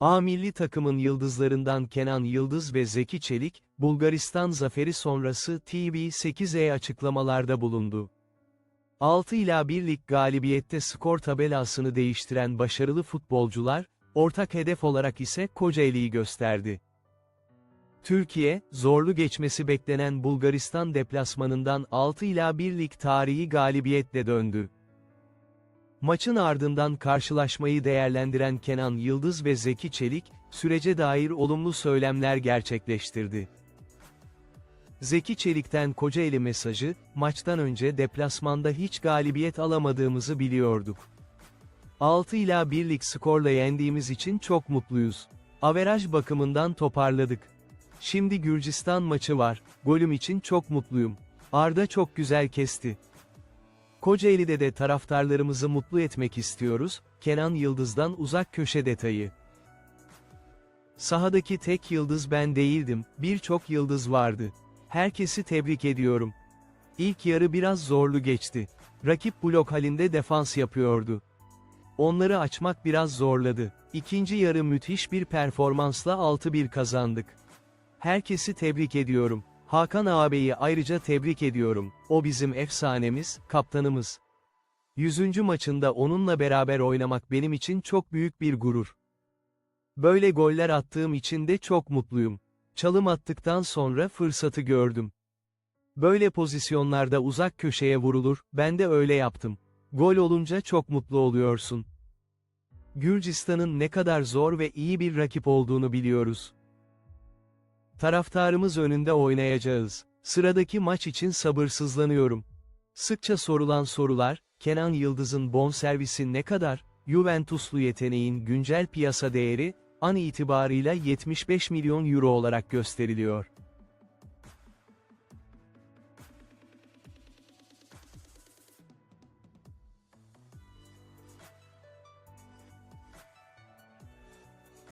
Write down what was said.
A milli takımın yıldızlarından Kenan Yıldız ve Zeki Çelik, Bulgaristan zaferi sonrası TV8'e açıklamalarda bulundu. 6 ila 1 lig galibiyette skor tabelasını değiştiren başarılı futbolcular, ortak hedef olarak ise Kocaeli'yi gösterdi. Türkiye, zorlu geçmesi beklenen Bulgaristan deplasmanından 6 ila 1 lig tarihi galibiyetle döndü. Maçın ardından karşılaşmayı değerlendiren Kenan Yıldız ve Zeki Çelik, sürece dair olumlu söylemler gerçekleştirdi. Zeki Çelik'ten Kocaeli mesajı, maçtan önce deplasmanda hiç galibiyet alamadığımızı biliyorduk. 6 ila 1 lig skorla yendiğimiz için çok mutluyuz. Averaj bakımından toparladık. Şimdi Gürcistan maçı var, golüm için çok mutluyum. Arda çok güzel kesti. Kocaeli'de de taraftarlarımızı mutlu etmek istiyoruz, Kenan Yıldız'dan uzak köşe detayı. Sahadaki tek yıldız ben değildim, birçok yıldız vardı. Herkesi tebrik ediyorum. İlk yarı biraz zorlu geçti. Rakip blok halinde defans yapıyordu. Onları açmak biraz zorladı. İkinci yarı müthiş bir performansla 6-1 kazandık. Herkesi tebrik ediyorum. Hakan ağabeyi ayrıca tebrik ediyorum. O bizim efsanemiz, kaptanımız. 100. maçında onunla beraber oynamak benim için çok büyük bir gurur. Böyle goller attığım için de çok mutluyum. Çalım attıktan sonra fırsatı gördüm. Böyle pozisyonlarda uzak köşeye vurulur, ben de öyle yaptım. Gol olunca çok mutlu oluyorsun. Gürcistan'ın ne kadar zor ve iyi bir rakip olduğunu biliyoruz. Taraftarımız önünde oynayacağız. Sıradaki maç için sabırsızlanıyorum. Sıkça sorulan sorular, Kenan Yıldız'ın bonservisi ne kadar, Juventuslu yeteneğin güncel piyasa değeri, an itibarıyla 75 milyon euro olarak gösteriliyor.